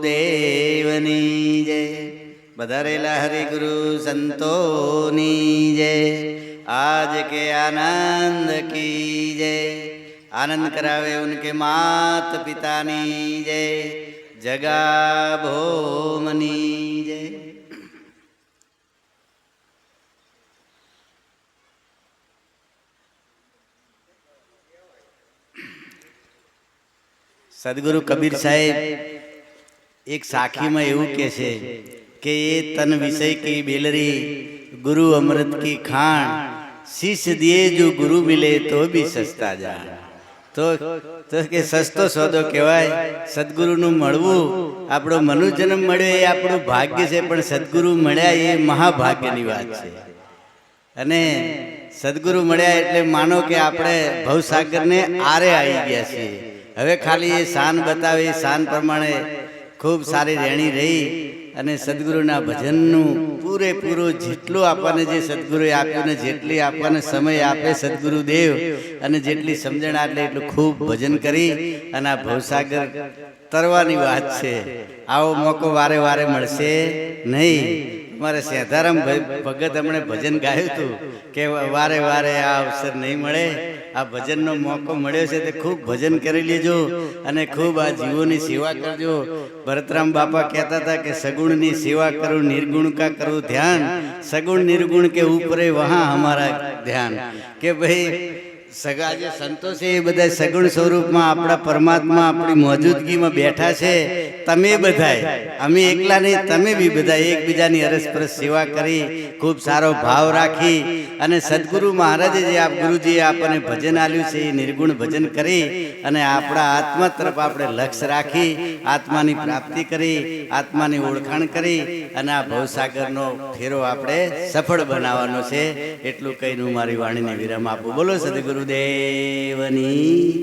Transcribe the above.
સદગુરુદેવની જય. વધારેલા હરિગુરુ સંતોની જય. આજ કે આનંદ કી જય. આનંદ કરાવે ઉનકે માત પિતાની જય. જગા ભોમની જય. સદગુરુ કબીર સાહેબ એક સાખીમાં એવું કે છે કે એ તન વિષય કી બેલરી ગુરુ અમૃત કી ખાણ શીશ દિએ જો ગુરુ મિલે તો બી સસ્તા જા. તો તો કે સસ્તો સોદો કહેવાય સદગુરુનું મળવું આપણો મનુજન્મ મળ્યો એ આપણું ભાગ્ય છે પણ સદગુરુ મળ્યા એ મહાભાગ્યની વાત છે. અને સદગુરુ મળ્યા એટલે માનો કે આપણે ભવસાગરને આરે આવી ગયા છીએ. હવે ખાલી એ શાન બતાવે શાન પ્રમાણે ખૂબ સારી રહેણી રહી અને સદગુરુના ભજનનું પૂરેપૂરું જેટલું આપણને જે સદગુરુએ આપ્યું ને જેટલી આપણને સમય આપે સદગુરુદેવ અને જેટલી સમજણ આટલે એટલું ખૂબ ભજન કરી અને આ ભવસાગર તરવાની વાત છે. આવો મોકો વારે વારે મળશે નહીં. મારે સેધારામ ભાઈ ભગત હમણે ભજન ગાયું હતું કે વારે વારે આ અવસર નહીં મળે. આ ભજનનો મોકો મળ્યો છે તે ખૂબ ભજન કરી લેજો અને ખૂબ આ જીવોની સેવા કરજો. ભરતરામ બાપા કહેતા હતા કે સગુણની સેવા કરું, નિર્ગુણ કા કરું ધ્યાન? સગુણ નિર્ગુણ કે ઉપરે વહા અમારા ધ્યાન? કે ભાઈ સગા જે સંતો છે એ બધા સગુણ સ્વરૂપમાં આપણા પરમાત્મા આપણી મોજૂદગીમાં બેઠા છે. તમે બધાય, અમે એકલા નહીં, તમે બી બધા એકબીજાની અરસપરસ સેવા કરી, ખૂબ સારો ભાવ રાખી અને સદગુરુ મહારાજે જે આપ ગુરુજીએ આપણને ભજન આપ્યું છે, એ નિર્ગુણ ભજન કરી અને આપણા આત્મા તરફ આપણે લક્ષ્ય રાખી, આત્માની પ્રાપ્તિ કરી, આત્માની ઓળખાણ કરી અને આ ભવસાગરનો ફેરો આપણે સફળ બનાવવાનો છે. એટલું કહીને હું મારી વાણીને વિરામ આપું. બોલો સદગુરુદેવની